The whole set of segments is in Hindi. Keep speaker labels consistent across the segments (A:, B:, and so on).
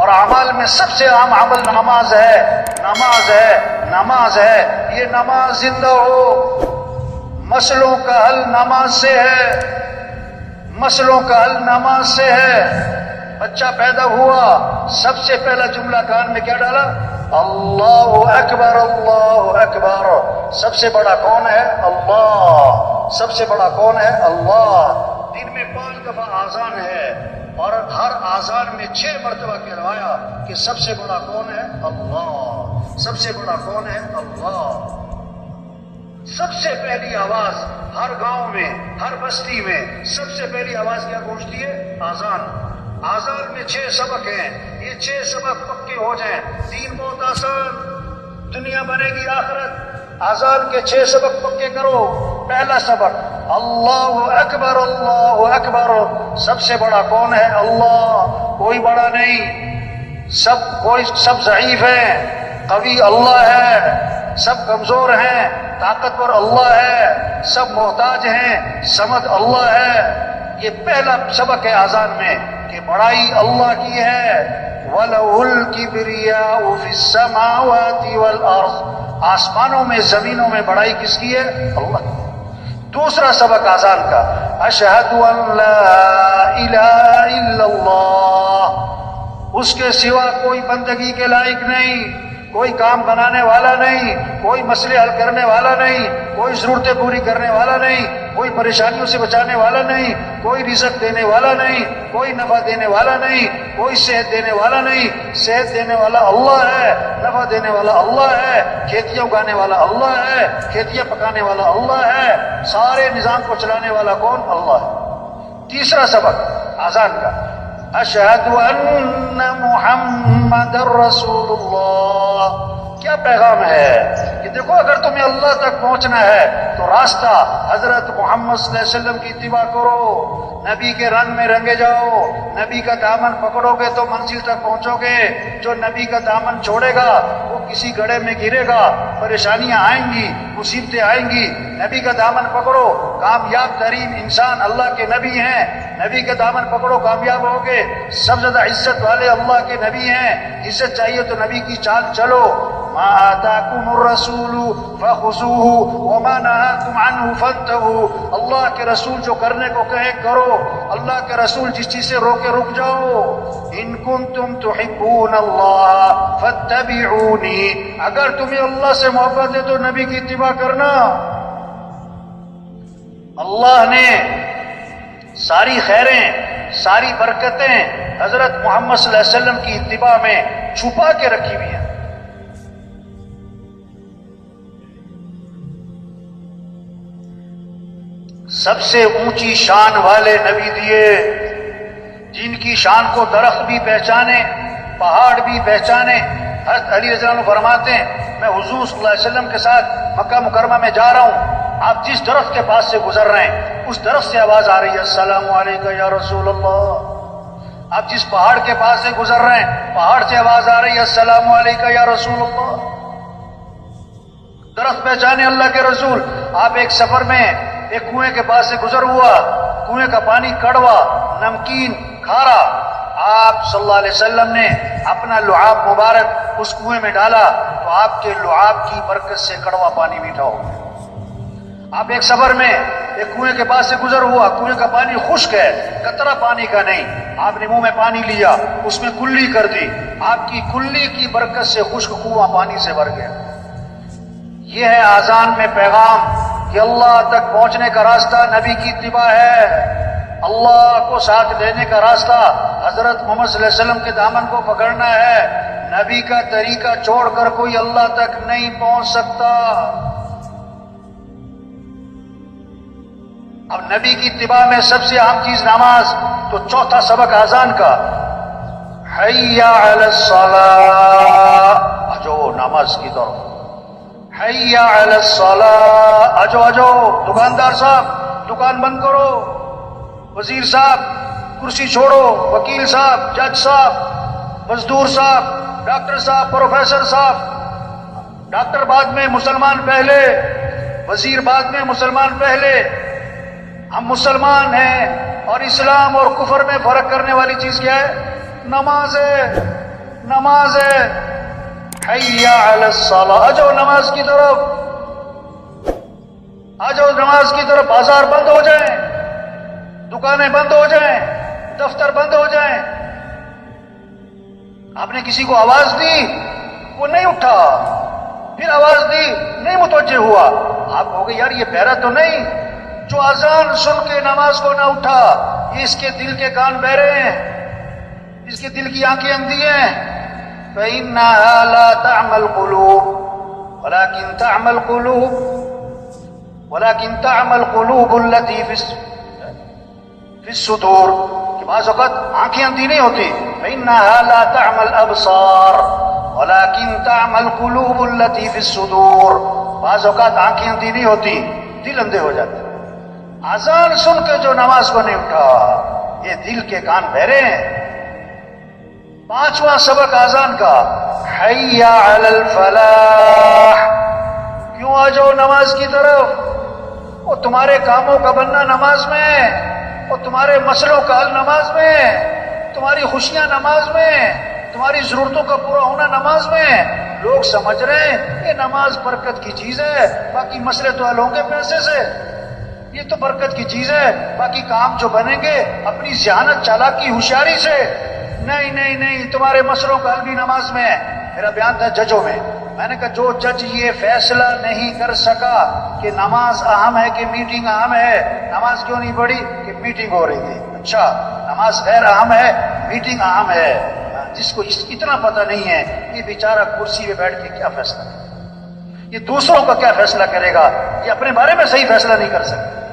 A: और अमल में सबसे आम अमल नमाज़ है। नमाज़ है नमाज़ है। ये नमाज़ ज़िंदा हो। मसलों का हल नमाज़ से है। मसलों का हल नमाज़ से है। बच्चा पैदा हुआ, सबसे पहला जुमला कान में क्या डाला? अल्लाह अकबर अल्लाह अकबर। सबसे बड़ा कौन है? अल्लाह। सबसे बड़ा कौन है? अल्लाह। दिन में पाँच दफ़ा आजान है। और हर आजान में छह मरतबा कहलवाया कि सबसे बड़ा कौन है? अल्लाह। सबसे बड़ा कौन है? अल्लाह। सबसे पहली आवाज़ हर गाँव में, हर बस्ती में, सबसे पहली आवाज़ क्या गूंजती है? आजान। आजान में छह सबक हैं। ये छह सबक पक्के हो जाएँ। तीन बहुत आसान दुनिया बनेगी आखरत। आजान के छह सबक पक्के करो। पहला सबक अल्लाह अकबर अल्लाह अकबर। सबसे बड़ा कौन है? अल्लाह। कोई बड़ा नहीं। सब कोई, सब जईफ है। कवि अल्लाह है, सब कमज़ोर हैं। ताकतवर अल्लाह है, सब मोहताज हैं। समद अल्लाह है। ये पहला सबक है आजान में कि बड़ाई अल्लाह की है। वलउल किबरिया समावाति वल आसमानों में, जमीनों में बड़ाई किसकी है? अल्लाह। दूसरा सबक आजान का अशहद उसके सिवा कोई बंदगी के लायक नहीं। कोई काम बनाने वाला नहीं, कोई मसले हल करने वाला नहीं, कोई जरूरतें पूरी करने वाला नहीं, कोई परेशानियों से बचाने वाला नहीं, कोई रिजक देने वाला नहीं, कोई नफा देने वाला नहीं, कोई सेहत देने वाला नहीं। सेहत देने वाला अल्लाह है, नफा देने वाला अल्लाह है, खेतियाँ उगाने वाला अल्लाह है, खेतियाँ पकाने वाला अल्लाह है, सारे निज़ाम को चलाने वाला कौन? अल्लाह है। तीसरा सबक, आजान का। अशहद मोहम्मद क्या पैगाम है कि देखो, अगर तुम्हें अल्लाह तक पहुँचना है तो रास्ता हज़रत मोहम्मद वसल्लम की इत्तिबा करो। नबी के रंग में रंगे जाओ। नबी का दामन पकड़ोगे तो मंजिल तक पहुंचोगे। जो नबी का दामन छोड़ेगा, वो किसी गड़े में गिरेगा। परेशानियाँ आएँगी, मुसीबतें आएँगी। नबी का दामन पकड़ो। कामयाब, तरीन इंसान अल्लाह के नबी हैं। नबी के दामन पकड़ो, कामयाब होगे। सब ज़्यादा इज़्ज़त वाले अल्लाह के नबी हैं। इज़्ज़त चाहिए तो नबी की चाल चलो। अल्लाह के रसूल जो करने को कहे, करो। अल्लाह के रसूल जिस चीज़ से रोके, रुक जाओ। इन कुंतुम तुहिब्बून अल्लाह, फत्तबिऊनी। अगर तुम्हें अल्लाह से मोहब्बत है तो नबी की इत्तिबा करना। अल्लाह ने सारी खैरें, सारी बरकतें हज़रत मोहम्मद की इतबा में छुपा के रखी हुई हैं। सबसे ऊँची शान वाले नबी दिए, जिनकी शान को दरख्त भी पहचाने, पहाड़ भी पहचाने, हज़रत अली रज़ी अल्लाह अन्हु फरमाते हैं, मैं हुजूर वसल्लम के साथ मक्का मुकरमा में जा रहा हूँ। आप जिस दरख्त के पास से गुजर रहे हैं उस दरख्त से आवाज़ आ रही है वालेकुम या रसूल अल्लाह आप जिस पहाड़ के पास से गुजर रहे हैं, पहाड़ से आवाज़ आ रही है वालेकुम या रसूल अल्लाह दरख्त पहचाने अल्लाह के रसूल, आप एक सफ़र में एक कुएँ के पास से गुजर हुआ, कुएँ का पानी कड़वा, नमकीन, खारा। आप सल्लल्लाहु अलैहि वसल्लम ने अपना लुआब मुबारक उस कुएँ में डाला तो आपके लुआब की बरकत से कड़वा पानी मीठा हो गया। आप एक सफ़र में एक कुएँ के पास से गुजर हुआ। कुएँ का पानी खुश्क है, कतरा पानी का नहीं। आपने मुँह में पानी लिया, उसमें कुल्ली कर दी। आपकी कुल्ली की बरकत से खुश्क कुआँ पानी से भर गया। यह है आजान में पैगाम कि अल्लाह तक पहुँचने का रास्ता नबी की इत्तिबा है। अल्लाह को साथ लेने का रास्ता हज़रत मोहम्मद के दामन को पकड़ना है। नबी का तरीका छोड़कर कोई अल्लाह तक नहीं पहुँच सकता। अब नबी की इत्तिबा में सबसे अहम चीज़ नमाज़ तो चौथा सबक आजान का। अलस नमाज़ की तरफ़। हैया अजो अजो, दुकानदार साहब, दुकान बंद करो। वज़ीर साहब, कुर्सी छोड़ो। वकील साहब, जज साहब, मजदूर साहब, डॉक्टर साहब, प्रोफेसर साहब। डॉक्टर बाद में मुसलमान पहले, वज़ीर बाद में मुसलमान पहले। हम मुसलमान हैं और इस्लाम और कुफर में फ़र्क करने वाली चीज़ क्या है? नमाज़ है। नमाज़ है। हैया नमाज़ की तरफ़। आ जाओ नमाज़ की तरफ़। बाज़ार बंद हो जाए। दुकानें बंद हो जाए। दफ्तर बंद हो जाए। आपने किसी को आवाज़ दी? वो नहीं उठा। फिर आवाज़ दी? नहीं मुतवजे हुआ। आप कहोगे, यार, ये बहरा तो नहीं। जो अजान सुन के नमाज़ को ना उठा, इसके दिल के कान बहरे हैं, इसके दिल की आँखें अंधी हैं। तमल कुलूब बला किनता अमल कुलूब वला किन तमल कुलूब उल्लती फिसूर कि बाज आँखें अंधी नहीं होती। भाई नहाला तमल अबसार वला किनता अमल कुलूब बुल्लती फिसूर बाज अवत आँखें अंधी नहीं होती, दिल अंधे हो जाते। अजान सुन के जो नमाज़ नहीं उठा। ये दिल के कान बहरे हैं। पांचवा सबक आजान का हैया फलाह। क्यों आ जाओ नमाज़ की तरफ़? और तुम्हारे कामों का बनना नमाज़ में है। और तुम्हारे मसलों का हल नमाज़ में तुम्हारी खुशियाँ नमाज़ में तुम्हारी जरूरतों का पूरा होना नमाज़ में लोग समझ रहे हैं, ये नमाज़ बरकत की चीज़ है। बाकी मसले तो हल होंगे पैसे से। ये तो बरकत की चीज़ है। बाकी काम जो बनेंगे अपनी जहानत चालाकी होशियारी से। नहीं नहीं नहीं तुम्हारे मसलों का हल नमाज़ में है। मेरा बयान था जजों में। मैंने कहा जो जज ये फैसला नहीं कर सका कि नमाज़ अहम है कि मीटिंग अहम है नमाज़ क्यों नहीं पढ़ी? कि मीटिंग हो रही थी। अच्छा नमाज़ गैर अहम है मीटिंग अहम है। जिसको इस, इतना पता नहीं है ये बेचारा कुर्सी पे बैठ के क्या फैसला ये दूसरों का क्या फैसला करेगा? ये अपने बारे में सही फैसला नहीं कर सकता।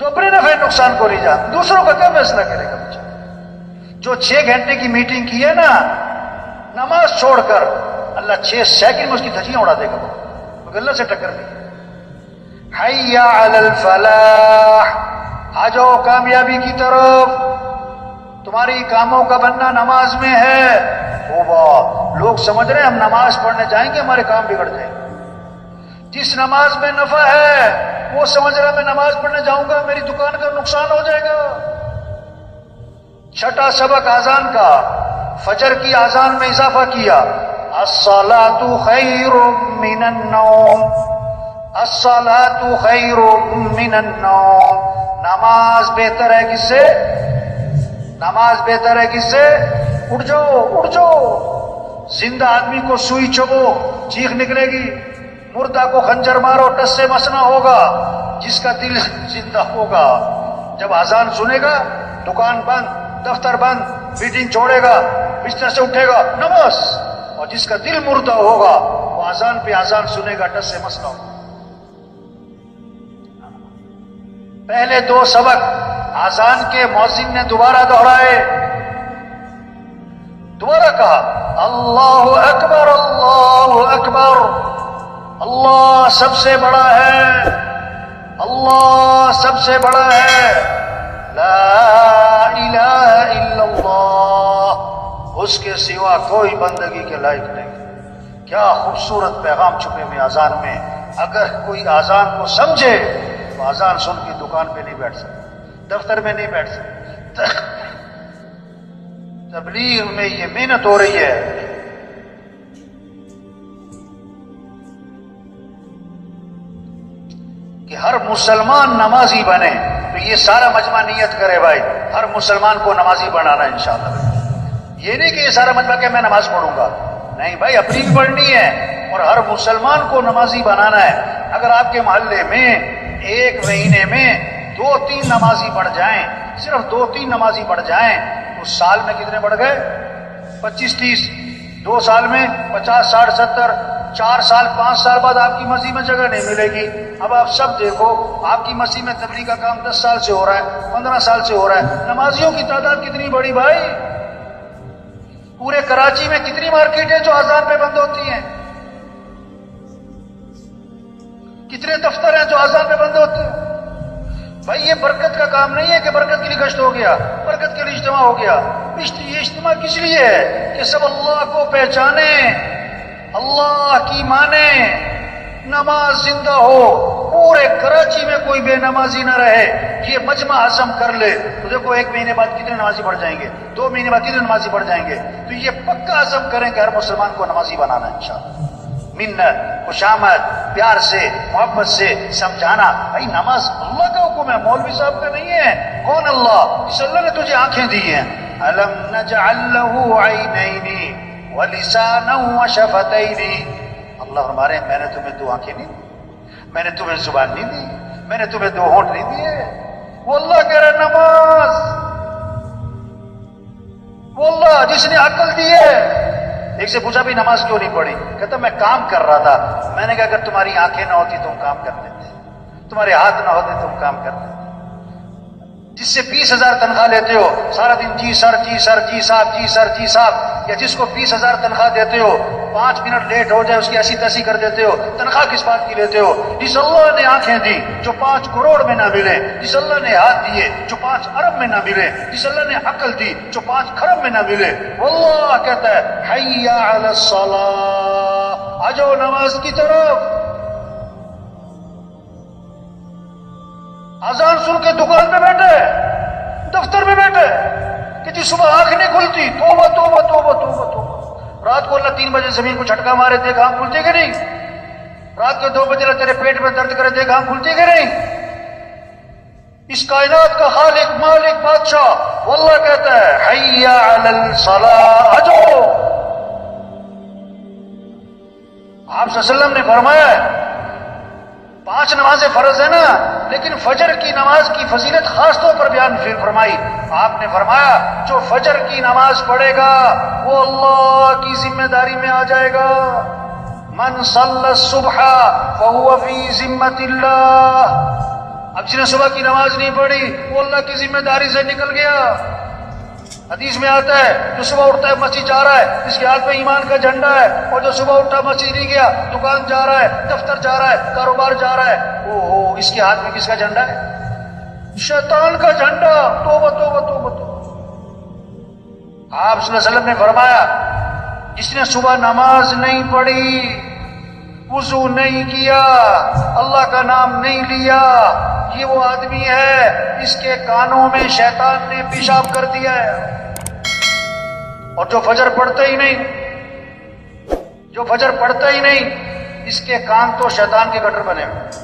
A: जो अपने नफे नुकसान को जान, दूसरों का क्या फैसला करेगा बेचारा जो छह घंटे की मीटिंग की है ना, नमाज़ छोड़कर, अल्लाह छह सेकंड में उसकी धजियाँ उड़ा देगा वो अल्लाह से टक्कर नहीं। हैया फलाह, आ जाओ कामयाबी की तरफ़। तुम्हारी कामों का बनना नमाज़ में है। वाह लोग समझ रहे हैं हम नमाज़ पढ़ने जाएँगे, हमारे काम बिगड़ जाएँगे। जिस नमाज़ में नफा है, वो समझ रहा मैं नमाज़ पढ़ने जाऊँगा, मेरी दुकान का नुकसान हो जाएगा। छठा सबक आजान का, फजर की आजान में इजाफा किया। अस्सलातु खैरुम मिनन नौम। अस्सलातु खैरुम नमाज़ बेहतर है किससे? नमाज़ बेहतर है किससे? उठ जाओ उठ जाओ। ज़िंदा आदमी को सुई चबो, चीख निकलेगी। मुर्दा को खंजर मारो टस से मसना होगा, जिसका दिल ज़िंदा होगा। जब आजान सुनेगा, दुकान बंद, दफ्तर बंद, मीटिंग छोड़ेगा, बिस्तर से उठेगा नमाज़ और जिसका दिल मुर्दा होगा, वो आजान पे आजान सुनेगा टस से मसना होगा। पहले दो सबक आजान के मौसिन ने दोबारा दोहराए। दोबारा कहा, अल्लाह अकबर अल्लाह सबसे बड़ा है। अल्लाह सबसे बड़ा है। ला उसके सिवा कोई बंदगी के लायक नहीं। क्या खूबसूरत पैगाम छुपे हुए आजान में। अगर कोई आजान को समझे तो आजान सुन के दुकान पे नहीं बैठ सकता। दफ्तर में नहीं बैठ सकता। तबलीग में ये मेहनत हो रही है। हर मुसलमान नमाजी बने तो ये सारा मजमा नियत करे भाई। हर मुसलमान को नमाजी बनाना इंशाल्लाह। ये नहीं कि ये सारा मजमा के मैं नमाज़ पढ़ूँगा। नहीं भाई, अपनी भी पढ़नी है और हर मुसलमान को नमाजी बनाना है। अगर आपके मोहल्ले में एक महीने में दो तीन नमाजी बढ़ जाएँ, सिर्फ़ दो तीन नमाजी बढ़ जाएँ तो साल में कितने बढ़ गए? पच्चीस तीस दो साल में पचास, साठ, सत्तर चार साल, पाँच साल बाद आपकी मसीह में जगह नहीं मिलेगी। अब आप सब देखो, आपकी मसीह में तबलीग का काम दस साल से हो रहा है, पंद्रह साल से हो रहा है। नमाजियों की तादाद कितनी बड़ी भाई? पूरे कराची में कितनी मार्केट है जो आजान पे बंद होती हैं? कितने दफ्तर हैं जो आजान पे बंद होते हैं? भाई, ये बरकत का काम नहीं है कि बरकत के लिए गश्त हो गया, बरकत के लिए इज्तमा हो गया। ये इज्तमा किस लिए है कि सब अल्लाह को पहचाने अल्लाह की माने, नमाज़ ज़िंदा हो, पूरे कराची में कोई बेनमाजी ना रहे। ये मजमा हजम कर ले तो देखो एक महीने बाद कितने नमाजी बढ़ जाएँगे, दो महीने बाद कितने नमाजी बढ़ जाएँगे। तो ये पक्का हजम कि हर मुसलमान को नमाजी बनाना इंशाल्लाह। मिन्नत खुशामद प्यार से, मोहब्बत से समझाना। भाई, नमाज़ अल्लाह का हुक्म है, मौलवी साहब का नहीं है। कौन अल्लाह? इस अल्लाह ने तुझे आँखें दी हैं। अलम लिसानन अल्लाह फरमा रहे हैं मैंने तुम्हें दो आँखें नहीं दी मैंने तुम्हें ज़ुबान नहीं दी मैंने तुम्हें दो होंठ नहीं दिए वो अल्लाह कह रहा नमाज़ वो अल्लाह जिसने अकल दी है एक से पूछा भी नमाज़ क्यों नहीं पढ़ी कहता मैं काम कर रहा था मैंने कहा अगर तुम्हारी आँखें ना होती तुम काम कर लेते तुम्हारे हाथ ना होते तुम काम कर लेते जिससे बीस हज़ार तनख्वाह लेते हो सारा दिन जी सर जी सर जी साहब जी सर जी साहब या जिसको बीस हज़ार तनख्वाह देते हो, पाँच मिनट लेट हो जाए, उसकी ऐसी तैसी कर देते हो, तनख्वाह किस बात की लेते हो? जिस अल्लाह ने आँखें दी, जो पाँच करोड़ में ना मिले, जिस अल्लाह ने हाथ दिए, जो पाँच अरब में ना मिले, जिस अल्लाह ने अकल दी, जो पाँच खरब में ना मिले, अल्लाह कहता है हैया आ जाओ नमाज़ की तरफ़। अजान सुन के दुकान पे बैठे, दफ्तर में जी सुबह आँख नहीं खुलती, तोबा तोबा तोबा तोबा तोबा। रात को अल्लाह तीन बजे ज़मीन को झटका मारे, देखा आँख खुलती कि नहीं? रात के दो बजे तेरे पेट में दर्द करे, देखा आँख खुलती कि नहीं? इस कायनात का खालिक मालिक बादशाह वो अल्लाह कहता है हैया अलल जाओ आप ने फरमाया पाँच नमाजें फ़र्ज़ है ना, लेकिन फजर की नमाज़ की फजीलत खास तौर पर बयान फिर फरमाई। आपने फरमाया, जो फजर की नमाज़ पढ़ेगा, वो अल्लाह की ज़िम्मेदारी में आ जाएगा। मन सुबह अब जिसने सुबह की नमाज़ नहीं पढ़ी, वो अल्लाह की ज़िम्मेदारी से निकल गया। हदीस में आता है, जो सुबह उठता है मस्जिद जा रहा है इसके हाथ में ईमान का झंडा है, और जो सुबह उठा मस्जिद नहीं गया, दुकान जा रहा है, दफ्तर जा रहा है, कारोबार जा रहा है, ओहो, इसके हाथ में किसका झंडा है? शैतान का झंडा, तोबा तोबा तोबा तोबा। आप वसल्लम ने फरमाया जिसने सुबह नमाज़ नहीं पढ़ी, वज़ू नहीं किया, अल्लाह का नाम नहीं लिया ये वो आदमी है इसके कानों में शैतान ने पेशाब कर दिया है। और जो फजर पढ़ते ही नहीं, जो फजर पढ़ते ही नहीं, इसके कान तो शैतान के गटर बने हुए